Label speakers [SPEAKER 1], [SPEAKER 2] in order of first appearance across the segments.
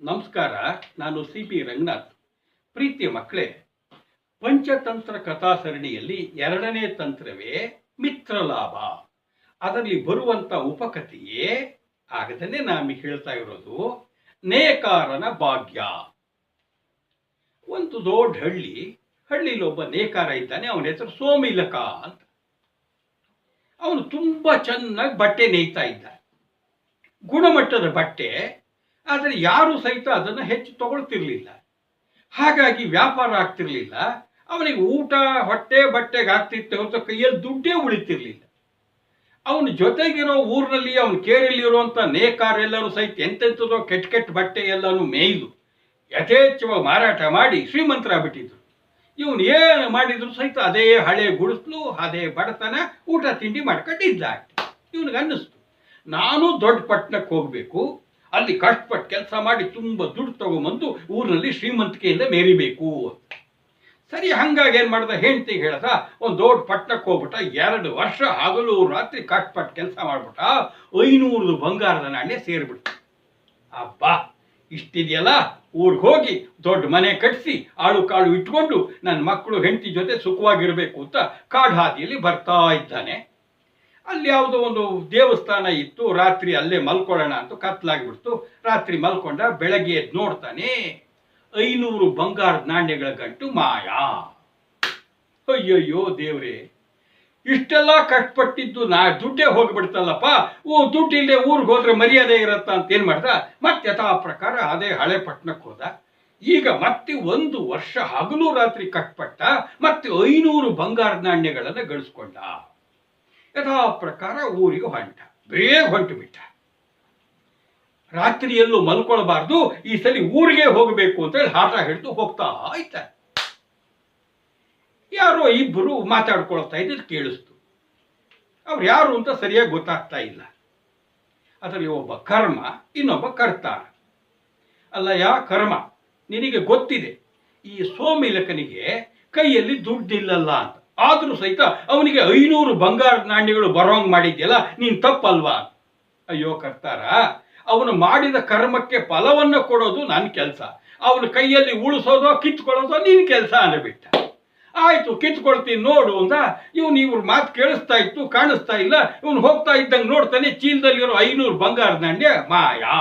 [SPEAKER 1] ನಮಸ್ಕಾರ, ನಾನು C P Ranganath. ಪ್ರೀತಿಯ ಮಕ್ಕಳೇ, ಪಂಚತಂತ್ರ ಕಥಾ ಸರಣಿಯಲ್ಲಿ ಎರಡನೇ ತಂತ್ರವೇ ಮಿತ್ರಲಾಭ ಅದರಲ್ಲಿ ಬರುವಂತ ಉಪಕಥೆಯೇ ಆಗದನ್ನೇ ನಾನು ಹೇಳ್ತಾ ಇರೋದು, ನೇಕಾರನ ಭಾಗ್ಯ. ಒಂದು ದೊಡ್ಡ ಹಳ್ಳಿ, ಹಳ್ಳಿಲಿ ಒಬ್ಬ ನೇಕಾರ ಇದ್ದಾನೆ, ಅವನ ಹೆಸರು ಸೋಮಿಲಕ ಅಂತ. ಅವನು ತುಂಬಾ ಚೆನ್ನಾಗಿ ಬಟ್ಟೆ ನೇಯ್ತಾ ಇದ್ದ ಗುಣಮಟ್ಟದ ಬಟ್ಟೆ ಆದರೆ ಯಾರು ಸಹಿತ ಅದನ್ನು ಹೆಚ್ಚು ತಗೊಳ್ತಿರ್ಲಿಲ್ಲ. ಹಾಗಾಗಿ ವ್ಯಾಪಾರ ಆಗ್ತಿರ್ಲಿಲ್ಲ. ಅವನಿಗೆ ಊಟ, ಹೊಟ್ಟೆ, ಬಟ್ಟೆಗೆ ಆಗ್ತಿತ್ತು ಹೊರತು ಕೈಯಲ್ಲಿ ದುಡ್ಡೇ ಉಳಿತಿರ್ಲಿಲ್ಲ. ಅವನ ಜೊತೆಗಿರೋ ಊರಿನಲ್ಲಿ, ಅವನ ಕೇರಲ್ಲಿರುವಂಥ ನೇಕಾರೆಲ್ಲರೂ ಸಹಿತ ಎಂತೆಂಥದೋ ಕೆಟ್ಟ ಕೆಟ್ಟ ಬಟ್ಟೆ ಎಲ್ಲನೂ ಮೇಯ್ದು ಯಥೇಚ್ಛವಾಗಿ ಮಾರಾಟ ಮಾಡಿ ಶ್ರೀಮಂತರಾಗ್ಬಿಟ್ಟಿದ್ರು. ಇವನು ಏನು ಮಾಡಿದ್ರು ಸಹಿತ ಅದೇ ಹಳೆ ಗುಡಿಸ್ಲು, ಅದೇ ಬಡತನ, ಊಟ, ತಿಂಡಿ ಮಾಡ್ಕೊಂಡಿದ್ದ ಇವನಿಗೆ ಅನ್ನಿಸ್ತು. ನಾನು ದೊಡ್ಡ ಪಟ್ಟಣಕ್ಕೆ ಹೋಗಬೇಕು. ಅಲ್ಲಿ ಕಷ್ಟಪಟ್ಟು ಕೆಲಸ ಮಾಡಿ ತುಂಬ ದುಡ್ಡು ತಗೊಂಬಂದು ಊರಿನಲ್ಲಿ ಶ್ರೀಮಂತಿಕೆಯಿಂದ ಮೇರಿಬೇಕು. ಸರಿ, ಹಂಗಾಗಿ ಏನು ಮಾಡ್ದ? ಹೆಂಡ್ತಿಗೆ ಹೇಳ್ದ, ಒಂದು ದೊಡ್ಡ ಪಟ್ಟಣಕ್ಕೆ ಹೋಗ್ಬಿಟ್ಟ, ಎರಡು ವರ್ಷ ಹಗಲು ರಾತ್ರಿ ಕಷ್ಟಪಟ್ಟು ಕೆಲಸ ಮಾಡ್ಬಿಟ್ಟ ಐನೂರು ಬಂಗಾರದ ನಾಣ್ಯ ಸೇರಿಬಿಡ್ತು. ಅಬ್ಬಾ, ಇಷ್ಟಿದೆಯಲ್ಲ? ಊರಿಗೆ ಹೋಗಿ ದೊಡ್ಡ ಮನೆ ಕಟ್ಟಿಸಿ ಆಳು ಕಾಳು ಇಟ್ಕೊಂಡು ನನ್ನ ಮಕ್ಕಳು ಹೆಂಡತಿ ಜೊತೆ ಸುಖವಾಗಿರಬೇಕು ಅಂತ ಕಾಡು ಹಾದಿಯಲ್ಲಿ ಬರ್ತಾ ಇದ್ದಾನೆ. ಅಲ್ಲಿ ಯಾವುದೋ ಒಂದು ದೇವಸ್ಥಾನ ಇತ್ತು, ರಾತ್ರಿ ಅಲ್ಲೇ ಮಲ್ಕೊಳ್ಳೋಣ ಅಂತ ಕತ್ಲಾಗ್ಬಿಡ್ತು. ರಾತ್ರಿ ಮಲ್ಕೊಂಡ ಬೆಳಗ್ಗೆ ಎದ್ದು ನೋಡ್ತಾನೆ, ಐನೂರು ಬಂಗಾರದ ನಾಣ್ಯಗಳ ಗಂಟು ಮಾಯಾ. ಅಯ್ಯಯ್ಯೋ ದೇವ್ರೆ, ಇಷ್ಟೆಲ್ಲ ಕಟ್ಪಟ್ಟಿದ್ದು ನಾ ದುಡ್ಡೇ ಹೋಗ್ಬಿಡ್ತಲ್ಲಪ್ಪ. ಓ, ದುಡ್ಡು ಇಲ್ಲೇ ಊರಿಗೆ ಹೋದ್ರೆ ಮರ್ಯಾದೆ ಇರತ್ತ ಅಂತ ಏನು ಮಾಡ್ದ? ಮತ್ತೆ ಯಥಾ ಪ್ರಕಾರ ಅದೇ ಹಳೆ ಪಟ್ಟಣಕ್ಕೆ ಹೋದ. ಈಗ ಮತ್ತೆ ಒಂದು ವರ್ಷ ಹಗಲು ರಾತ್ರಿ ಕಟ್ಪಟ್ಟ, ಮತ್ತೆ ಐನೂರು ಬಂಗಾರದ ನಾಣ್ಯಗಳನ್ನು ಗಳಿಸ್ಕೊಂಡ. ಯಥಾ ಪ್ರಕಾರ ಊರಿಗೆ ಹೊಂಟ. ಬೇಗ ಹೊಂಟು ಬಿಟ್ಟ. ರಾತ್ರಿಯಲ್ಲೂ ಮಲ್ಕೊಳ್ಬಾರ್ದು, ಈ ಸಲ ಊರಿಗೆ ಹೋಗಬೇಕು ಅಂತ ಹೇಳಿ ಹಾಟ ಹಿಡಿದು ಹೋಗ್ತಾ ಇದ್ದ ಯಾರೋ ಇಬ್ಬರು ಮಾತಾಡ್ಕೊಳ್ತಾ ಇದ್ದು ಕೇಳಿಸ್ತು. ಅವ್ರು ಯಾರು ಅಂತ ಸರಿಯಾಗಿ ಗೊತ್ತಾಗ್ತಾ ಇಲ್ಲ. ಅದರಲ್ಲಿ ಒಬ್ಬ ಕರ್ಮ, ಇನ್ನೊಬ್ಬ ಕರ್ತಾರ. ಅಲ್ಲ, ಯಾ ಕರ್ಮ? ನಿನಗೆ ಗೊತ್ತಿದೆ. ಈ ಸೋಮಿಲಕನಿಗೆ ಕೈಯಲ್ಲಿ ದುಡ್ಡಿಲ್ಲಲ್ಲ ಅಂತ. ಆದ್ರೂ ಸಹಿತ ಅವನಿಗೆ ಐನೂರು ಬಂಗಾರ ನಾಣ್ಯಗಳು ಬರೋಂಗ್ ಮಾಡಿದ್ಯಲ್ಲ, ನೀನ್ ತಪ್ಪಲ್ವಾ? ಅಯ್ಯೋ ಕರ್ತಾರ, ಅವನು ಮಾಡಿದ ಕರ್ಮಕ್ಕೆ ಫಲವನ್ನು ಕೊಡೋದು ನನ್ನ ಕೆಲಸ. ಅವನ ಕೈಯಲ್ಲಿ ಉಳಿಸೋದೋ, ಕಿತ್ಕೊಳ್ಳೋದೋ ನೀನ್ ಕೆಲಸ ಅನ್ನಬಿಟ್ಟ ಆಯ್ತು, ಕಿತ್ಕೊಳ್ತೀನಿ, ನೋಡು ಅಂತ ಇವನು ಇವ್ರ ಮಾತು ಕೇಳಿಸ್ತಾ ಇತ್ತು, ಕಾಣಿಸ್ತಾ ಇಲ್ಲ. ಇವನು ಹೋಗ್ತಾ ಇದ್ದಂಗೆ ನೋಡ್ತಾನೆ, ಚೀಲದಲ್ಲಿರೋ ಐನೂರು ಬಂಗಾರ ನಾಣ್ಯ ಮಾಯಾ.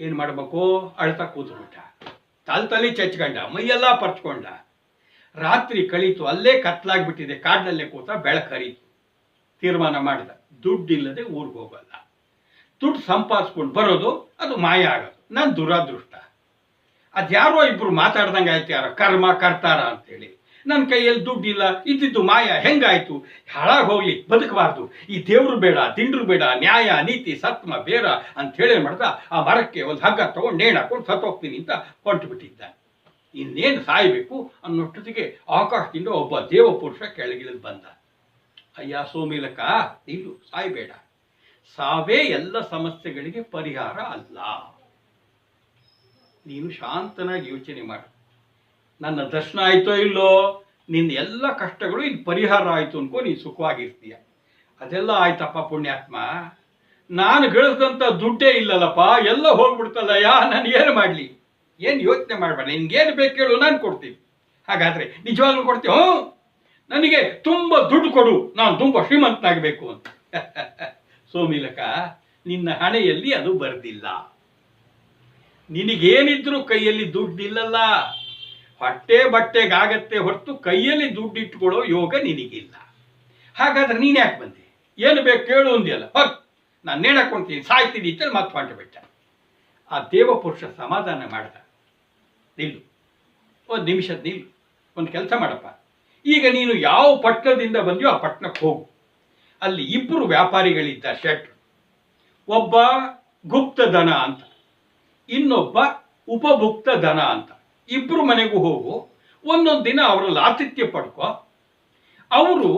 [SPEAKER 1] ಏನು ಮಾಡಬೇಕು? ಅಳ್ತಾ ಕೂತ್ಬಿಟ್ಟ. ತಲ್ ತಲೆ ಚಚ್ಕೊಂಡ, ಮೈಯೆಲ್ಲ ಪರ್ಚ್ಕೊಂಡ. ರಾತ್ರಿ ಕಳೀತು, ಅಲ್ಲೇ ಕತ್ಲಾಗ್ಬಿಟ್ಟಿದೆ, ಕಾಡಿನಲ್ಲೇ ಕೂತ ಬೆಳಕು ಹರಿತು ತೀರ್ಮಾನ ಮಾಡಿದ, ದುಡ್ಡಿಲ್ಲದೆ ಊರಿಗೆ ಹೋಗಲ್ಲ. ದುಡ್ಡು ಸಂಪಾದಿಸ್ಕೊಂಡು ಬರೋದು, ಅದು ಮಾಯ ಆಗೋದು. ನನ್ನ ದುರಾದೃಷ್ಟ. ಅದ್ಯಾರೋ ಇಬ್ರು ಮಾತಾಡ್ದಂಗೆ ಆಯ್ತು ಯಾರೋ, ಕರ್ಮ, ಕರ್ತಾರ ಅಂತೇಳಿ. ನನ್ನ ಕೈಯಲ್ಲಿ ದುಡ್ಡಿಲ್ಲ, ಇದ್ದಿದ್ದು ಮಾಯ, ಹೆಂಗಾಯ್ತು? ಹಾಳಾಗಿ ಹೋಗ್ಲಿ, ಬದುಕಬಾರ್ದು. ಈ ದೇವ್ರು ಬೇಡ, ದಿಂಡ್ರು ಬೇಡ, ನ್ಯಾಯ, ನೀತಿ, ಸತ್ಮ ಬೇಡ ಅಂತ ಹೇಳಿ ಮಾಡ್ದ? ಆ ಮರಕ್ಕೆ ಒಂದು ಹಗ್ಗ ತಗೊಂಡು ನೇಣು ಹಾಕೊಂಡು ಸತ್ತೋಗ್ತೀನಿ ಅಂತ ಹೊಂಟು ಬಿಟ್ಟಿದ್ದ ಇನ್ನೇನು ಸಾಯಬೇಕು ಅನ್ನೋಷ್ಟೊತ್ತಿಗೆ ಆಕಾಶದಿಂದ ಒಬ್ಬ ದೇವಪುರುಷ ಕೆಳಗಿಳಿದು ಬಂದ. ಅಯ್ಯ ಸೋಮಿಲಕ ಇಲ್ಲು, ಸಾಯ್ಬೇಡ. ಸಾವೇ ಎಲ್ಲ ಸಮಸ್ಯೆಗಳಿಗೆ ಪರಿಹಾರ ಅಲ್ಲ. ನೀನು ಶಾಂತನಾಗಿ ಯೋಚನೆ ಮಾಡು. ನನ್ನ ದರ್ಶನ ಆಯ್ತೋ ಇಲ್ಲೋ? ನಿನ್ನ ಎಲ್ಲ ಕಷ್ಟಗಳು ಇಲ್ಲಿ ಪರಿಹಾರ ಆಯ್ತು ಅನ್ಕೋ, ನೀನು ಸುಖವಾಗಿರ್ತೀಯ. ಅದೆಲ್ಲ ಆಯ್ತಪ್ಪ ಪುಣ್ಯಾತ್ಮ. ನಾನು ಗಳಿಸಿದಂಥ ದುಡ್ಡೇ ಇಲ್ಲಲ್ಲಪ್ಪ, ಎಲ್ಲ ಹೋಗ್ಬಿಡ್ತಲ್ಲ ಯಾ ನಾನು ಏನು ಮಾಡಲಿ? ಏನು ಯೋಚನೆ ಮಾಡಬೇಡ, ನಿನ್ಗೇನು ಬೇಕು ಹೇಳು, ನಾನು ಕೊಡ್ತೀನಿ. ಹಾಗಾದ್ರೆ ನಿಜವಾಗ್ಲೂ ಕೊಡ್ತೀವಿ ಹ್ಞೂ. ನನಗೆ ತುಂಬ ದುಡ್ಡು ಕೊಡು, ನಾನು ತುಂಬ ಶ್ರೀಮಂತನಾಗಬೇಕು ಅಂತ. ಸೋಮಿಲಕ, ನಿನ್ನ ಹಣೆಯಲ್ಲಿ ಅದು ಬರೆದಿಲ್ಲ. ನಿನಗೇನಿದ್ರು ಕೈಯಲ್ಲಿ ದುಡ್ಡಿಲ್ಲಲ್ಲ. ಹೊಟ್ಟೆ ಬಟ್ಟೆಗಾಗತ್ತೆ ಹೊರತು ಕೈಯಲ್ಲಿ ದುಡ್ಡು ಇಟ್ಕೊಳ್ಳೋ ಯೋಗ ನಿನಗಿಲ್ಲ. ಹಾಗಾದ್ರೆ ನೀನು ಯಾಕೆ ಬಂದೆ? ಏನು ಬೇಕು ಕೇಳು ಅಂದಿಯಲ್ಲ. ಹೊತ್ ನಾನು ನೇಣಾಕೊಂತೀನಿ ಸಾಯ್ತೀನಿ ಅಂತೇಳಿ ಮತ್ತೆ ಹೊಂಟಬಿಟ್ಟ ಆ ದೇವಪುರುಷ ಸಮಾಧಾನ ಮಾಡ್ದ. ನಿಲ್ಲು. ಒಂದು ನಿಮಿಷದ ನಿಲ್ಲು. ಒಂದು ಕೆಲಸ ಮಾಡಪ್ಪ. ಈಗ ನೀನು ಯಾವ ಪಟ್ಟಣದಿಂದ ಬಂದ್ಯೋ ಆ ಪಟ್ಟಣಕ್ಕೆ ಹೋಗು. ಅಲ್ಲಿ ಇಬ್ಬರು ವ್ಯಾಪಾರಿಗಳಿದ್ದ ಶೆಟ್ರು ಒಬ್ಬ ಗುಪ್ತ ದನ ಅಂತ, ಇನ್ನೊಬ್ಬ ಉಪಭುಕ್ತ ದನ ಅಂತ. ಇಬ್ರು ಮನೆಗೂ ಹೋಗು, ಒಂದೊಂದು ದಿನ ಅವರಲ್ಲಿ ಆತಿಥ್ಯ ಪಡ್ಕೊ. ಅವರು,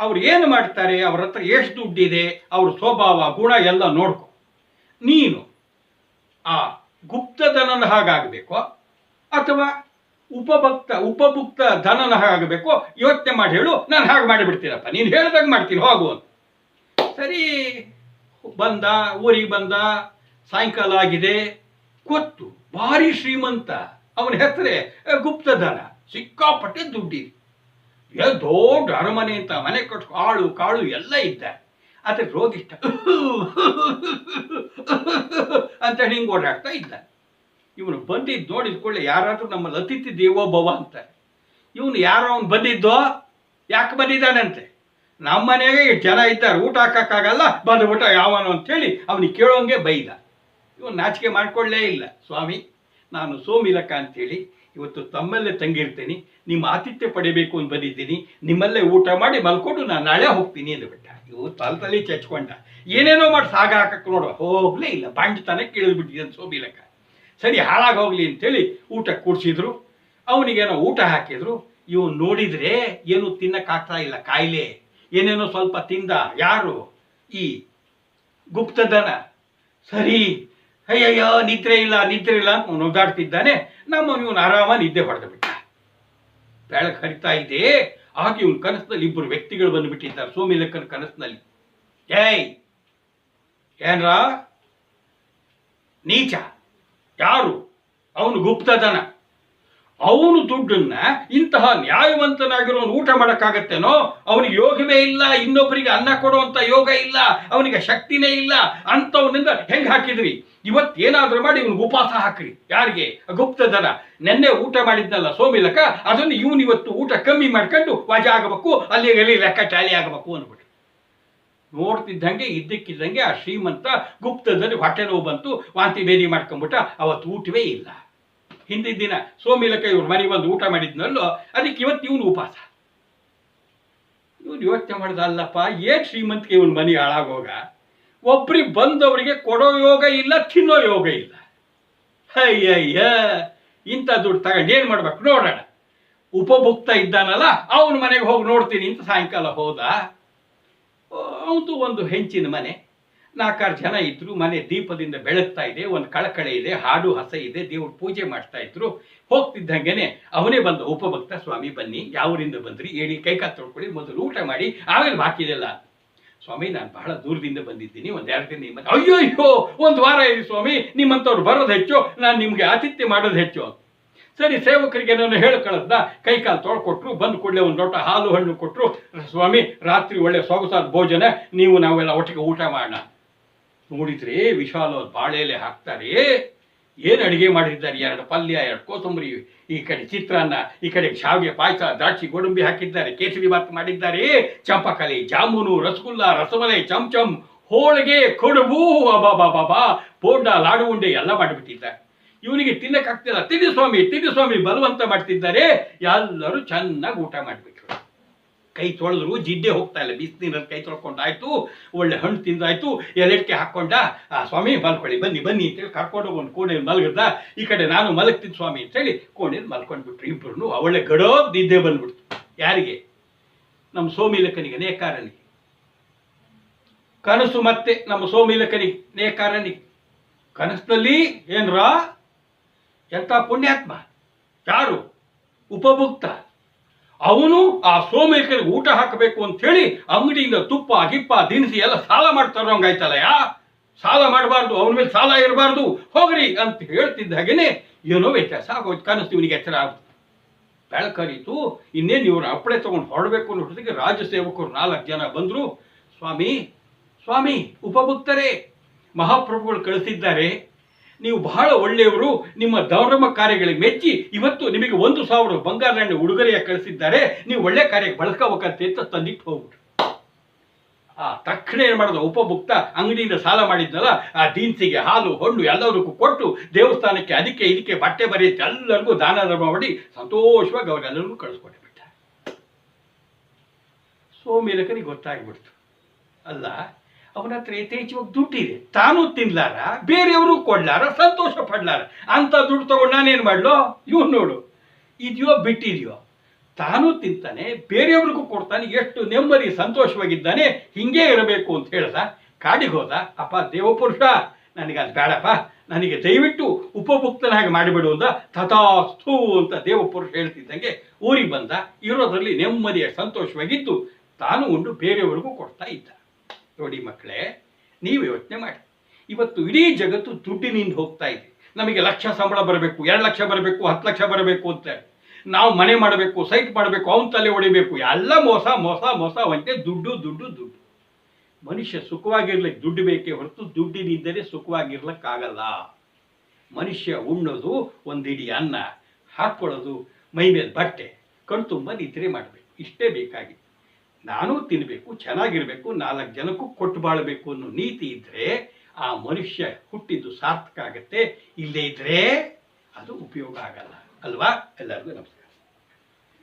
[SPEAKER 1] ಅವ್ರು ಏನು ಮಾಡ್ತಾರೆ, ಅವ್ರ ಹತ್ರ ಎಷ್ಟು ದುಡ್ಡಿದೆ, ಅವ್ರ ಸ್ವಭಾವ, ಗುಣ ಎಲ್ಲ ನೋಡ್ಕೊ. ನೀನು ಆ ಗುಪ್ತಧನನ ಹಾಗಾಗಬೇಕು, ಅಥವಾ ಉಪಭಕ್ತ, ಉಪಭುಕ್ತ ಧನನ ಹಾಗಾಗಬೇಕು, ಯೋಚನೆ ಮಾಡಿ ಹೇಳು, ನಾನು ಹಾಗೆ ಮಾಡಿಬಿಡ್ತೀನಪ್ಪ. ನೀನು ಹೇಳ್ದಾಗ ಮಾಡ್ತೀನಿ, ಹೋಗು ಅಂತ. ಸರಿ, ಬಂದ, ಊರಿಗೆ ಬಂದ, ಸಾಯಂಕಾಲ ಆಗಿದೆ ಕೊತ್ತು ಭಾರಿ ಶ್ರೀಮಂತ. ಅವನ ಹೆಸರೇ ಗುಪ್ತಧನ, ಸಿಕ್ಕಾಪಟ್ಟೆ ದುಡ್ಡಿದೆ ದೊಡ್ಡ ಅರಮನೆ ಅಂತ ಮನೆ ಕೊಟ್ಟು ಕಾಳು ಕಾಳು ಎಲ್ಲ ಇದ್ದ. ಆದ್ರೆ ರೋಗಿಷ್ಟ ಅಂತ ಹಿಂಗೆ ಓಡಾಡ್ತಾ ಇದ್ದ. ಇವನು ಬಂದಿದ್ದು ನೋಡಿದ ಕೂಡಲೇ ಯಾರಾದ್ರೂ ನಮ್ಮಲ್ಲಿ ಅತಿಥಿ ದೇವೋ ಭವ ಅಂತ. ಇವನು ಯಾರೋ ಅವನು ಬಂದಿದ್ದೋ, ಯಾಕೆ ಬಂದಿದ್ದಾನಂತೆ? ನಮ್ಮ ಮನೆಗೆ ಜನ ಇದ್ದಾರೆ, ಊಟ ಹಾಕೋಕ್ಕಾಗಲ್ಲ ಬಂದು ಊಟ ಯಾವನು ಅಂತೇಳಿ ಅವನಿಗೆ ಕೇಳೋಂಗೆ ಬೈದ. ಇವನು ನಾಚಿಕೆ ಮಾಡ್ಕೊಳ್ಳೇ ಇಲ್ಲ, ಸ್ವಾಮಿ. ನಾನು ಸೋಮಿಲಕ ಅಂತೇಳಿ ಇವತ್ತು ತಮ್ಮಲ್ಲೇ ತಂಗಿರ್ತೀನಿ, ನಿಮ್ಮ ಆತಿಥ್ಯ ಪಡಿಬೇಕು ಅಂತ ಬಂದಿದ್ದೀನಿ, ನಿಮ್ಮಲ್ಲೇ ಊಟ ಮಾಡಿ ಮಲ್ಕೊಂಡು ನಾನು ನಾಳೆ ಹೋಗ್ತೀನಿ ಅಂದ್ಬಿಟ್ಟ ಇವು ತಲೆ ಚಚ್ಕೊಂಡ. ಏನೇನೋ ಮಾಡಿ ಸಾಗ ಹಾಕಕ್ಕೆ ನೋಡುವ ಹೋಗ್ಲೇ ಇಲ್ಲ, ಬಾಂಡ್ತಾನೆ ಕೇಳಿದ್ಬಿಟ್ಟಿದ್ದಾನೆ ಸೋಮಿಲಕ. ಸರಿ ಹಾಳಾಗೋಗ್ಲಿ ಅಂತೇಳಿ ಊಟ ಕೂಡಿಸಿದ್ರು. ಅವನಿಗೇನೋ ಊಟ ಹಾಕಿದ್ರು. ಇವನು ನೋಡಿದ್ರೆ ಏನು ತಿನ್ನಕ್ಕಾಗ್ತಾ ಇಲ್ಲ ಕಾಯಿಲೆ. ಏನೇನೋ ಸ್ವಲ್ಪ ತಿಂದ. ಯಾರು? ಈ ಗುಪ್ತಧನ. ಸರಿ ಅಯ್ಯಯ್ಯೋ, ನಿದ್ರೆ ಇಲ್ಲ ನಿದ್ರೆ ಇಲ್ಲ ಅಂತ ಅವನು ಒದ್ದಾಡ್ತಿದ್ದಾನೆ. ನಮ್ಮ ಇವನು ಆರಾಮ ನಿದ್ದೆ ಹೊಡೆದು ಬಿಟ್ಟ. ಬೆಳಕು ಹರಿತಾ ಇದೆ. ಆಗ ಇವನ್ ಕನಸಿನಲ್ಲಿ ಇಬ್ಬರು ವ್ಯಕ್ತಿಗಳು ಬಂದುಬಿಟ್ಟಿದ್ದಾರೆ. ಸೋಮಿಲಕ್ಕನ ಕನಸಿನಲ್ಲಿ. ಏಯ್, ಏನ್ರ? ನೀಚ? ಯಾರು? ಅವನು ಗುಪ್ತಧನ. ಅವನು ದುಡ್ಡನ್ನ ಇಂತಹ ನ್ಯಾಯವಂತನಾಗಿರೋನು ಊಟ ಮಾಡಕ್ಕಾಗತ್ತೇನೋ? ಅವನಿಗೆ ಯೋಗವೇ ಇಲ್ಲ ಇನ್ನೊಬ್ಬರಿಗೆ ಅನ್ನ ಕೊಡುವಂತ ಯೋಗ ಇಲ್ಲ, ಅವನಿಗೆ ಶಕ್ತಿನೇ ಇಲ್ಲ ಅಂತವನಿಂದ ಹೆಂಗ್ ಹಾಕಿದ್ರಿ? ಇವತ್ತೇನಾದ್ರೂ ಮಾಡಿ ಇವನಿಗೆ ಉಪವಾಸ ಹಾಕ್ರಿ. ಯಾರಿಗೆ? ಗುಪ್ತಧನ. ನೆನ್ನೆ ಊಟ ಮಾಡಿದ್ನಲ್ಲ ಸೋಮಿಲಕ, ಅದನ್ನು ಇವನು ಇವತ್ತು ಊಟ ಕಮ್ಮಿ ಮಾಡ್ಕೊಂಡು ವಜಾ ಆಗಬೇಕು, ಅಲ್ಲಿ ಎಲ್ಲಿ ಲೆಕ್ಕ ಟ್ಯಾಲಿ ಆಗಬೇಕು ಅಂದ್ಬಿಟ್ಟು ನೋಡ್ತಿದ್ದಂಗೆ, ಇದ್ದಕ್ಕಿದ್ದಂಗೆ ಆ ಶ್ರೀಮಂತ ಗುಪ್ತದಲ್ಲಿ ಹೊಟ್ಟೆ ನೋವು ಬಂತು, ವಾಂತಿ ಬೇದಿ ಮಾಡ್ಕೊಂಡ್ಬಿಟ್ಟ, ಅವತ್ತು ಊಟವೇ ಇಲ್ಲ. ಹಿಂದಿನ ದಿನ ಸೋಮಿಲಕ ಇವ್ರ ಮನೆಗೆ ಬಂದು ಊಟ ಮಾಡಿದ್ನಲ್ಲೋ, ಅದಕ್ಕೆ ಇವತ್ತು ಇವನು ಉಪವಾಸ ಇವನು ಯೋಚನೆ ಮಾಡ್ದ, ಅಲ್ಲಪ್ಪ, ಏನ್ ಶ್ರೀಮಂತಿಗೆ ಇವನ್ ಮನೆ ಹಾಳಾಗೋಗ? ಒಬ್ರಿಗೆ ಬಂದವರಿಗೆ ಕೊಡೋ ಯೋಗ ಇಲ್ಲ, ತಿನ್ನೋ ಯೋಗ ಇಲ್ಲ. ಅಯ್ಯಯ್ಯ, ಇಂಥ ದುಡ್ಡು ತಗೊಂಡು ಏನು ಮಾಡ್ಬೇಕು? ನೋಡೋಣ. ಉಪಭುಕ್ತ ಇದ್ದಾನಲ್ಲ, ಅವನ ಮನೆಗೆ ಹೋಗಿ ನೋಡ್ತೀನಿ ಅಂತ ಸಾಯಂಕಾಲ ಹೋದ. ಅವಂತೂ ಒಂದು ಹೆಂಚಿನ ಮನೆ. ನಾಲ್ಕಾರು ಜನ ಇದ್ರು, ಮನೆ ದೀಪದಿಂದ ಬೆಳಗ್ತಾ ಇದೆ, ಒಂದು ಕಳಕಳೆ ಇದೆ, ಹಾಡು ಹಸ ಇದೆ, ದೇವ್ರ ಪೂಜೆ ಮಾಡ್ತಾ ಇದ್ರು. ಹೋಗ್ತಿದ್ದಂಗೆನೆ ಅವನೇ ಬಂದ ಉಪಭಕ್ತ ಸ್ವಾಮಿ, ಬನ್ನಿ, ಯಾವರಿಂದ ಬಂದ್ರಿ? ಹೇಳಿ ಕೈಕಾಲು ತೊಳ್ಕೊಳ್ಳಿ, ಮೊದಲು ಊಟ ಮಾಡಿ, ಆಮೇಲೆ ಬಾಕಿದೆಲ್ಲ ಸ್ವಾಮಿ, ನಾನು ಬಹಳ ದೂರದಿಂದ ಬಂದಿದ್ದೀನಿ, ಒಂದ್ ಎರಡು ದಿನ ನಿಮ್ಮ ಅಯ್ಯೋ ಅಯ್ಯೋ ಒಂದು ವಾರ ಇರಿ ಸ್ವಾಮಿ, ನಿಮ್ಮಂಥವ್ರು ಬರೋದು ಹೆಚ್ಚು, ನಾನು ನಿಮಗೆ ಆತಿಥ್ಯ ಮಾಡೋದು ಹೆಚ್ಚು. ಸರಿ, ಸೇವಕರಿಗೆ ನಾನು ಹೇಳ್ಕೊಳ್ಳೋದ್ನ, ಕೈ ಕಾಲು ತೊಳ್ಕೊಟ್ರು, ಬಂದು ಕೂಡಲೇ ಒಂದು ಲೋಟ ಹಾಲು, ಹಣ್ಣು ಕೊಟ್ರು. ಸ್ವಾಮಿ, ರಾತ್ರಿ ಒಳ್ಳೆ ಸೊಗಸಾದ ಭೋಜನ, ನೀವು ನಾವೆಲ್ಲ ಒಟ್ಟಿಗೆ ಊಟ ಮಾಡೋಣ. ನೋಡಿದ್ರೆ ವಿಶಾಲ ಬಾಳೆಲೆ ಹಾಕ್ತಾರೆ. ಏನು ಅಡುಗೆ ಮಾಡಿದ್ದಾರೆ? ಎರಡು ಪಲ್ಯ, ಎರಡು ಕೋಸಂಬರಿ ಈ ಕಡೆ ಚಿತ್ರಾನ್ನ, ಈ ಕಡೆ ಶಾವಿಗೆ ಪಾಯಸ, ದ್ರಾಕ್ಷಿ ಗೋಡಂಬಿ ಹಾಕಿದ್ದಾರೆ, ಕೇಸರಿ ಬಾತ್ ಮಾಡಿದ್ದಾರೆ. ಚಂಪಕಲಿ, ಜಾಮೂನು, ರಸಗುಲ್ಲ, ರಸಮಲೈ ಚಮಚಮ್ ಹೋಳಿಗೆ, ಕಡುಬು ಅಬಾಬಾಬಾ ಬೋಂಡ, ಲಾಡು ಉಂಡೆ ಎಲ್ಲ ಮಾಡಿಬಿಟ್ಟಿದ್ದ ಇವನಿಗೆ ತಿನ್ನಕ್ಕಾಗ್ತಿಲ್ಲ. ತಿನ್ನಿ ಸ್ವಾಮಿ ತಿನ್ನಿ ಸ್ವಾಮಿ, ಬಲವಂತ ಮಾಡ್ತಿದ್ದಾರೆ. ಎಲ್ಲರೂ ಚೆನ್ನಾಗಿ ಊಟ ಮಾಡಿಬಿಟ್ರು ಕೈ ತೊಳೆದ್ರು, ಜಿಡ್ಡೆ ಹೋಗ್ತಾ ಇಲ್ಲ. ಬಿಸಿನೀರಲ್ಲಿ ಕೈ ತೊಳ್ಕೊಂಡಾಯ್ತು, ಒಳ್ಳೆ ಹಣ್ಣು ತಿಂದಾಯ್ತು. ಎಲೆಡ್ಕೆ ಹಾಕ್ಕೊಂಡ ಆ, ಸ್ವಾಮಿ, ಮಲ್ಕೊಳ್ಳಿ, ಬನ್ನಿ ಬನ್ನಿ ಅಂತೇಳಿ ಕರ್ಕೊಂಡು ಒಂದು ಕೋಣೆಯಲ್ಲಿ ಮಲಗಿದ ಈ ಕಡೆ ನಾನು ಮಲಗ್ತೀನಿ ಸ್ವಾಮಿ ಅಂತೇಳಿ ಕೋಣೆಯಲ್ಲಿ ಮಲ್ಕೊಂಡ್ಬಿಟ್ರು ಇಬ್ಬರು ಒಳ್ಳೆ ಗಡೋ ನಿದ್ದೆ ಬಂದ್ಬಿಡ್ತು. ಯಾರಿಗೆ? ನಮ್ಮ ಸೋಮಿಲಕನಿಗೆ, ನೇಕಾರನಿಗೆ. ಕನಸು ಮತ್ತೆ ನಮ್ಮ ಸೋಮಿಲಕನಿಗೆ, ನೇಕಾರನಿಗೆ. ಕನಸಿನಲ್ಲಿ ಏನ್ರ? ಎಂಥ ಪುಣ್ಯಾತ್ಮ. ಯಾರು? ಉಪಭುಕ್ತ. ಅವನು ಆ ಸೋಮೇಶ್ವರಿಗೆ ಊಟ ಹಾಕಬೇಕು ಅಂತ ಹೇಳಿ ಅಂಗಡಿಯಿಂದ ತುಪ್ಪ ಗಿಪ್ಪ ದಿನಸಿ ಎಲ್ಲ ಸಾಲ ಮಾಡ್ತಾರಂಗಾಯ್ತಲ್ಲ ಯಾ? ಸಾಲ ಮಾಡಬಾರ್ದು, ಅವನ ಮೇಲೆ ಸಾಲ ಇರಬಾರ್ದು, ಹೋಗ್ರಿ ಅಂತ ಹೇಳ್ತಿದ್ದ ಹಾಗೇನೆ ಏನೋ ವ್ಯತ್ಯಾಸ ಆಗೋದು ಕನಸು ಇವನಿಗೆ ಎಚ್ಚರ ಆಗುತ್ತೆ ಬೆಳಕರಿತು, ಇನ್ನೇನು ಇವ್ರು ಅಪ್ಪಳೆ ತಗೊಂಡು ಹೊರಡಬೇಕು ಅನ್ನೋದಕ್ಕೆ ರಾಜಸೇವಕರು ನಾಲ್ಕು ಜನ ಬಂದರು. ಸ್ವಾಮಿ ಸ್ವಾಮಿ, ಉಪಭುಕ್ತರೇ, ಮಹಾಪ್ರಭುಗಳು ಕಳಿಸಿದ್ದಾರೆ. ನೀವು ಬಹಳ ಒಳ್ಳೆಯವರು, ನಿಮ್ಮ ಧರ್ಮ ಕಾರ್ಯಗಳಿಗೆ ಮೆಚ್ಚಿ, ಇವತ್ತು ನಿಮಗೆ ಒಂದು ಸಾವಿರ ಬಂಗಾರ ಉಡುಗೊರೆಯ ಕಳಿಸಿದ್ದಾರೆ. ನೀವು ಒಳ್ಳೆ ಕಾರ್ಯಕ್ಕೆ ಬಳಸ್ಕೋಬೇಕಂತೆ ಅಂತ ತಂದಿಟ್ಟು ಹೋಗ್ಬಿಟ್ರು. ಆ ತಕ್ಷಣ ಏನು ಮಾಡಿದ ಉಪಭುಕ್ತ ಅಂಗಡಿಯಿಂದ ಸಾಲ ಮಾಡಿದ್ನಲ್ಲ, ಆ ದೀನ್ಸಿಗೆ ಹಾಲು, ಹಣ್ಣು ಎಲ್ಲರಿಗೂ ಕೊಟ್ಟು ದೇವಸ್ಥಾನಕ್ಕೆ ಅದಕ್ಕೆ ಇದಕ್ಕೆ ಬಟ್ಟೆ ಬರೆಯುತ್ತೆ ಎಲ್ಲರಿಗೂ ದಾನ ಧರ್ಮ ಮಾಡಿ ಸಂತೋಷವಾಗಿ ಅವರೆಲ್ಲರಿಗೂ ಕಳಿಸ್ಕೊಟ್ಟು ಬಿಟ್ಟ ಸೋಮೇಲಕನಿಗೆ ಗೊತ್ತಾಗ್ಬಿಡ್ತು. ಅಲ್ಲ ಅವನ ಹತ್ರ ಯಥೇಚ್ಛವಾಗಿ ದುಡ್ಡಿದೆ. ತಾನು ತಿನ್ಲಾರ, ಬೇರೆಯವರು ಕೊಡ್ಲಾರ, ಸಂತೋಷ ಪಡ್ಲಾರ. ಅಂತ ದುಡ್ಡು ತಗೊಂಡು ನಾನೇನು ಮಾಡ್ಲೋ? ಇವ್ ನೋಡು. ಇದೆಯೋ ಬಿಟ್ಟಿದೆಯೋ? ತಾನು ತಿಂತಾನೆ, ಬೇರೆಯವ್ರಿಗೂ ಕೊಡ್ತಾನೆ, ಎಷ್ಟು ನೆಮ್ಮದಿ, ಸಂತೋಷವಾಗಿದ್ದಾನೆ, ಹಿಂಗೇ ಇರಬೇಕು ಅಂತ ಹೇಳ್ದ. ಕಾಡಿಗೆ ಹೋದ, ಅಪ್ಪ ದೇವಪುರುಷ, ನನಗೆ ಅದು ಬೇಡಪ್ಪ, ನನಗೆ ದಯವಿಟ್ಟು ಉಪಭುಕ್ತನಾಗಿ ಮಾಡಿಬಿಡು ಅಂತ ತಥಾಸ್ತು ಅಂತ ದೇವಪುರುಷ ಹೇಳ್ತಿದ್ದಂಗೆ ಊರಿಗೆ ಬಂದ. ಇರೋದ್ರಲ್ಲಿ ನೆಮ್ಮದಿಯ, ಸಂತೋಷವಾಗಿದ್ದು ತಾನು ಉಂಡು ಬೇರೆಯವ್ರಿಗೂ ಕೊಡ್ತಾ ಇದ್ದ. ನೋಡಿ ಮಕ್ಕಳೇ, ನೀವು ಯೋಚನೆ ಮಾಡಿ. ಇವತ್ತು ಇಡೀ ಜಗತ್ತು ದುಡ್ಡಿನಿಂದ ಹೋಗ್ತಾ ಇದೆ. ನಮಗೆ ಲಕ್ಷ ಸಂಬಳ ಬರಬೇಕು, ಎರಡು ಲಕ್ಷ ಬರಬೇಕು, ಹತ್ತು ಲಕ್ಷ ಬರಬೇಕು ಅಂತ. ನಾವು ಮನೆ ಮಾಡಬೇಕು, ಸೈಟ್ ಮಾಡಬೇಕು, ಅವನ ತಲೆ ಹೊಡಿಬೇಕು. ಎಲ್ಲ ಮೋಸ ಮೋಸ ಮೋಸ ವಂಚನೆ ದುಡ್ಡು ದುಡ್ಡು ದುಡ್ಡು. ಮನುಷ್ಯ ಸುಖವಾಗಿರ್ಲಿಕ್ಕೆ ದುಡ್ಡು ಬೇಕೇ ಹೊರತು ದುಡ್ಡಿನಿಂದಲೇ ಸುಖವಾಗಿರ್ಲಿಕ್ಕಾಗಲ್ಲ. ಮನುಷ್ಯ ಉಣ್ಣೋದು ಒಂದಿಡಿ ಅನ್ನ, ಹಾಕ್ಕೊಳ್ಳೋದು ಮೈ ಮೇಲೆ ಬಟ್ಟೆ ಕಣ್ತುಂಬ ನಿದ್ರೆ ಮಾಡಬೇಕು. ಇಷ್ಟೇ ಬೇಕಾಗಿ. ನಾನು ತಿನ್ನಬೇಕು ಚೆನ್ನಾಗಿರ್ಬೇಕು, ನಾಲ್ಕು ಜನಕ್ಕೂ ಕೊಟ್ಟು ಬಾಳಬೇಕು ಅನ್ನೋ ನೀತಿ ಇದ್ರೆ ಆ ಮನುಷ್ಯ ಹುಟ್ಟಿದ್ದು ಸಾರ್ಥಕ ಆಗತ್ತೆ. ಇಲ್ಲೇ ಇದ್ರೆ ಅದು ಉಪಯೋಗ ಆಗಲ್ಲ. ಅಲ್ವಾ? ಎಲ್ಲರಿಗೂ ನಮಸ್ಕಾರ.